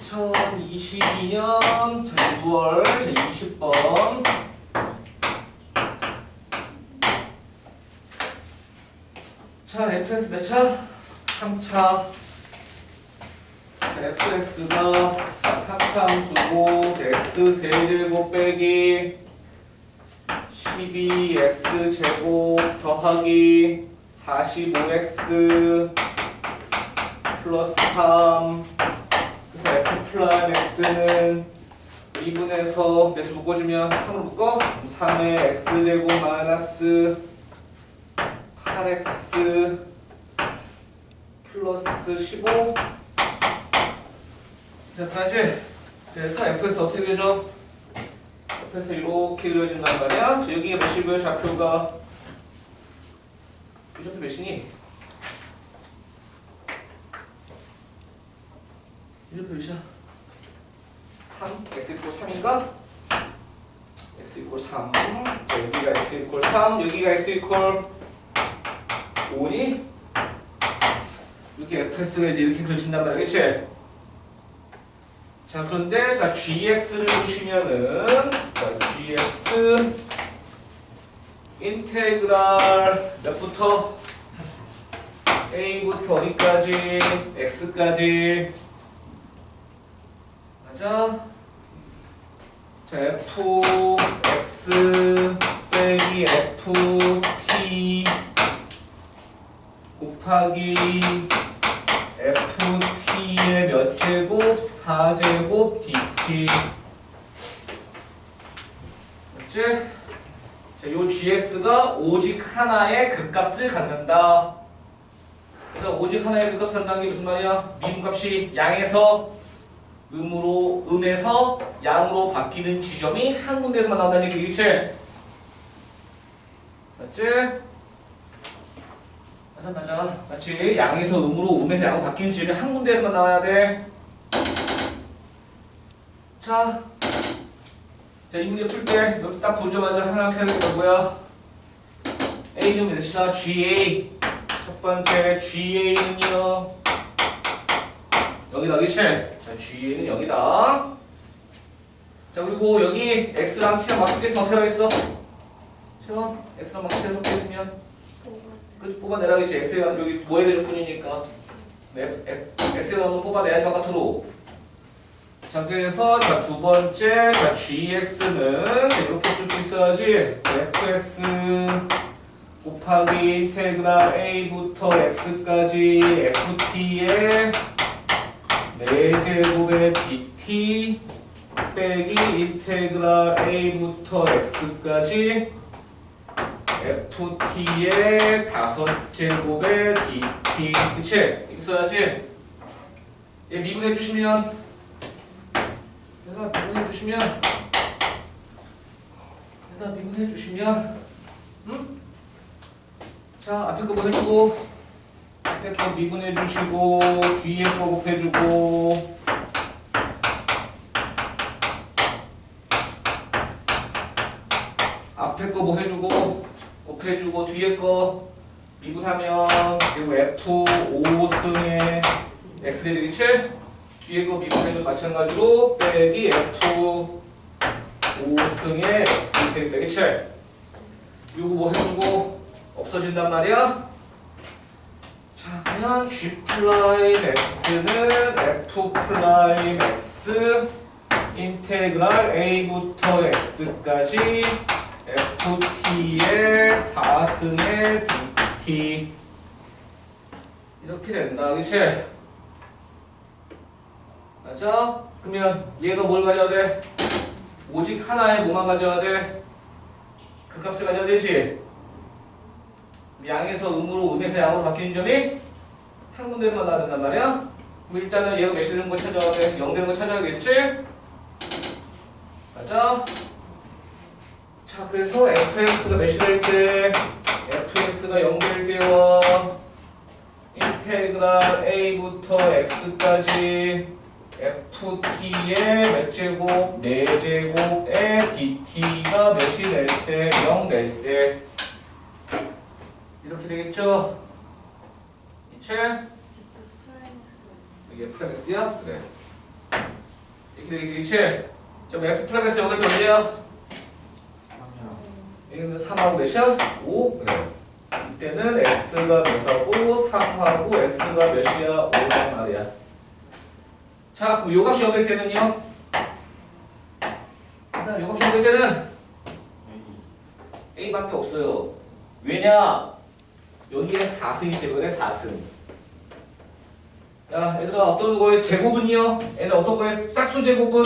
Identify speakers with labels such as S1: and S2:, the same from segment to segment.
S1: 2022년 6월 20번. 자 fx 몇 차? 3차. 자 fx가 3차 함수고 x 세제곱 빼기 12x 제곱 더하기 45x 플러스 3 그래서 f 플라임 x는 2분에서 몇을 묶어주면 3을 묶어? 3의 x제곱 마이너스 8x 플러스 15 됐다지? 그래서 f에서 어떻게 그려져? f에서 이렇게 그려진단 말이야 자, 여기가 몇이고요 좌표가 이 좌표 몇이니? 이 좌표 몇이야? 3 x 이퀄 3인가? x 이퀄 3 자, 여기가 x 이퀄 3 여기가 x 이퀄 5니? 이렇게 이제 이렇게 그려진단 말이야 그치? 자 그런데 자 gs를 보시면은 자 gs 인테그랄 몇부터 a부터 어디까지 x까지 맞아? 자 f x 빼기 f t 곱하기 ft의 몇 제곱? 4제곱 dt 맞지? 자, 요 gs가 오직 하나의 극값을 갖는다 그래서 오직 하나의 극값을 갖는다는 게 무슨 말이야? 미분값이 양에서 음으로 음에서 양으로 바뀌는 지점이 한 군데에서만 나온다는 얘기 그치? 맞지? 맞아 맞아 맞지 양에서 음으로 음에서 양으로 바뀌는 지점이 한 군데에서만 나와야 돼 자, 자, 이 문제 풀 때, 여기 딱 보자마자 생각해야 되는 건 뭐야? A는 몇이다? GA. 첫 번째, GA는요. 여기다, 그치? 자, GA는 여기다. 자, 그리고 여기 X랑 T랑 맞게 있으면 어떻게 하겠어? 채원, X랑 맞게 있으면? 그치, 뽑아내라겠지. X랑 여기 뭐에 대줄 뿐이니까. 네, X랑 뽑아내야지 바깥으로. 자, 그래서 자, 두 번째 자, GX는 이렇게 쓸 수 있어야지 FX 곱하기 인테그랄 A부터 X까지 FT의 4제곱의 BT 빼기 인테그랄 A부터 X까지 FT의 5제곱의 DT 그치? 이렇게 써야지. 얘 미분해 주시면. 얘가 미분해 주시면. 얘가 미분해 주시면. 응? 자 앞에 거뭐 해주고 앞에 거 미분해 주시고 뒤에 거 곱해 주고 앞에 거 뭐 해주고 곱해 주고 뒤에 거 미분하면 그리고 F 5승의 X 되지 그치? 뒤에 거 미분해도 마찬가지로 빼기 F 5승의 X 되겠다 그치? 요거 뭐 해주고 없어진단 말이야? 자 그냥 G 플라임 X는 F 플라임 X 인테그랄 A부터 X까지 FT의 4승의 DT 이렇게 된다 그치? 맞아? 그러면 얘가 뭘 가져야 돼? 오직 하나의 뭐만 가져야 돼? 그 값을 가져야 되지? 양에서 음으로 음에서 양으로 바뀌는 점이 한 군데에서만 나야 된단 말이야? 그럼 일단은 얘가 몇이 되는 거 찾아야 돼? 0 되는 거 찾아야겠지? 맞아? 자 그래서 fx가 몇이 될 때? fx가 0 될 때와 인테그랄 a부터 x까지 ft의 몇 제곱? 4제곱의 dt가 몇이 될 때? 0 될 때. 이렇게 되겠죠? 이체? 이게 프레스야? 그래. 이렇게 되겠지, 그치? 자, 그럼 F 플랫에서 여기까지 언제야? 여기는 3하고 몇이야? 5? 그래. 이때는 X가 몇하고 3하고 X가 몇이야? 5란 말이야. 자, 그럼 요 값이 연될 때는요? 일단 요 값이 연될 때는 A밖에 없어요. 왜냐? 여기에 4승이 때문에 4승. 야, 얘들아, 어떤 거에 제곱은요? 얘들 어떤 거에 짝수 제곱은?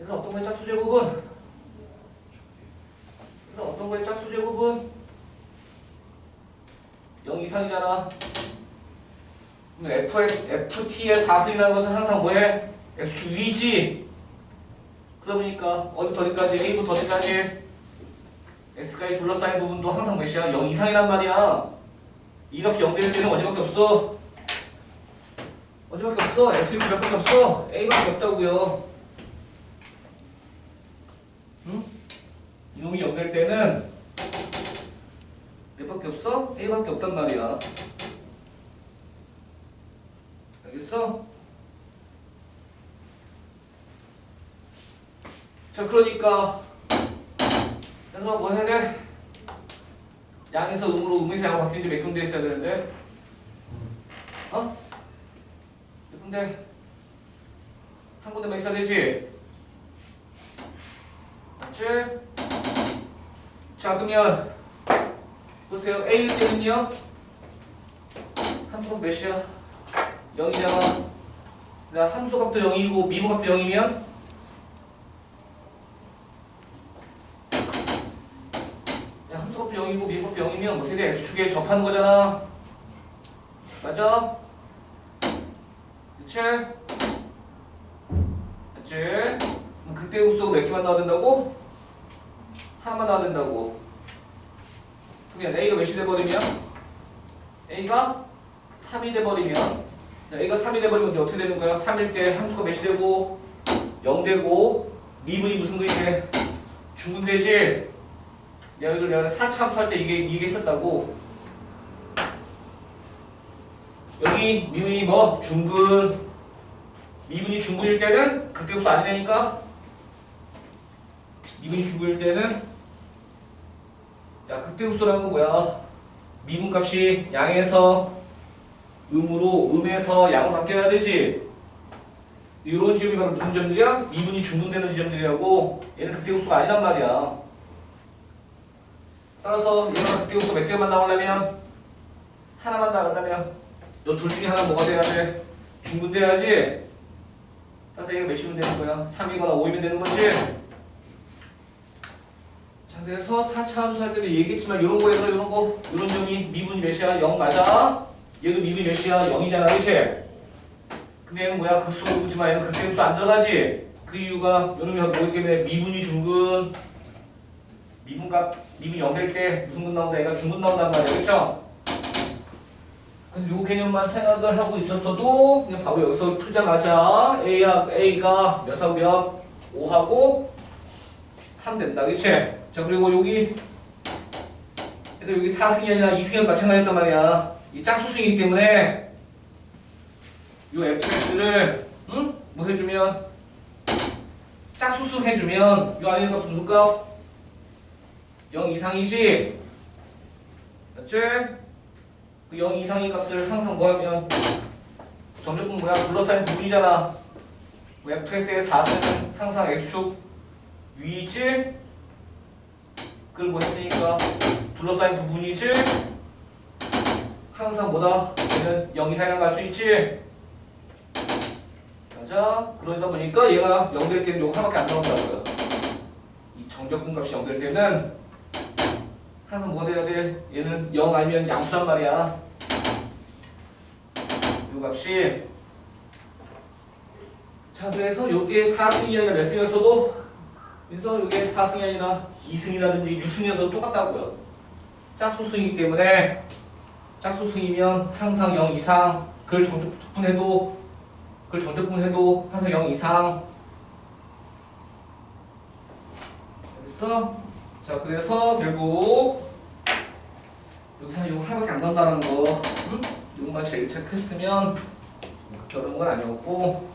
S1: 얘들 어떤 거에 짝수 제곱은? 얘들 어떤 거에 짝수 제곱은? 0 이상이잖아. 그럼 F, FT의 4승이라는 것은 항상 뭐해? X축 위지. 그러다 보니까 어디부터 어디까지? A부터 어디까지? S까지 둘러싸인 부분도 항상 몇이야? 0 이상이란 말이야. 이 값이 0 되는 때는 어디밖에 없어? 어디밖에 없어? S이 몇 밖에 없어? A밖에 없다고요. 응? 이놈이 0 될 때는 몇 밖에 없어? A밖에 없단 말이야. 알겠어? 자, 그러니까 얘들아 뭐 해야 돼? 양에서 음으로 음에서 양으로 바뀌는지 몇 군데 있어야 되는데 어? 몇 군데? 한 군데만 있어야 되지? 맞지? 자 그러면 보세요 A일 때는요 함수가 몇이야? 0이잖아 나 함수값도 0이고 미분값도 0이면 야, 함수값도 0이고 미분값도 0이면 뭐 세대 S축에 접하는 거잖아. 맞아? 그치? 맞지? 그때 흡수가 몇 개만 나와야 된다고? 하나만 나와야 된다고. 그러면 A가 몇이 돼버리면? A가 3이 돼버리면 자, A가 3이 돼버리면 어떻게 되는 거야? 3일 때 함수가 몇이 되고 0 되고 미분이 무슨 그이 돼? 중분되지? 이걸 내가 4차 함수할 때 이게 이게 있었다고. 여기 미분이 뭐? 중분. 미분이 중분일 때는 극대흡수 아니라니까 미분이 중분일 때는 야 극대흡수라는 건 뭐야? 미분 값이 양에서 음으로 음에서 양으로 바뀌어야 되지. 이런 지점이 바로 무슨 점들이야? 미분이 중분되는 지점들이라고. 얘는 극대흡수가 아니란 말이야 따라서 얘가 극대흡수 몇 개만 나오려면 하나만 나가려면 너 둘 중에 하나 뭐가 돼야 돼? 중분돼야지 따라서 얘가 몇이면 되는 거야? 3이거나 5이면 되는 거지? 자 그래서 4차 함수 할 때도 얘기했지만 이런 거에서 이런 거 이런 점이 미분이 몇이야? 0 맞아? 얘도 미분이 몇이야? 0이잖아 그치? 근데 얘는 뭐야? 극수가 누구지만 얘는 극대흡수 안 들어가지? 그 이유가 요놈이 뭐기 때문에 미분이 중분 미분값 미분 0될 때 무슨 분 나온다? 얘가 중분 나온단 말이야 그쵸? 근데 요 개념만 생각을 하고 있었어도 그냥 바로 여기서 풀자마자 A하, A가 몇하고 몇? 5하고 3 된다 그치? 자 그리고 여기 근데 여기 4승이 아니라 2승이 마찬가지였단 말이야 이 짝수승이기 때문에 요 fx를 응? 뭐 해주면 짝수승 해주면 요 안에 있는 값 무슨 값? 0 이상이지? 맞지? 그 0 이상의 값을 항상 뭐 하면 점적분 뭐야? 둘러싸인 부분이잖아 뭐 fx의 4승은 항상 x축 위에 있지? 그걸 뭐 했으니까 둘러싸인 부분이지? 항상 뭐다? 얘는 0 이상이랑 갈수 있지? 맞아? 그러다 보니까 얘가 0될 때는 요거 하나밖에 안 나온다고요 이 정적분 값이 0될 때는 항상 뭐 돼야 돼? 얘는 0 아니면 양수란 말이야 요 값이 자 그래서 여기에 4승이 아니라 몇 승이었어도 그래서 여기에 4승이 아니라 2승이라든지 6승이어도 똑같다고요 짝수승이기 때문에 짝수승이면 항상 0 이상 그걸 정적분해도 그걸 정적분해도 항상 0 이상 됐어? 자 그래서 결국 여기서 이거 하나밖에 안 나온다는 거 응? 이것만 제일 체크했으면 어려운 건 아니었고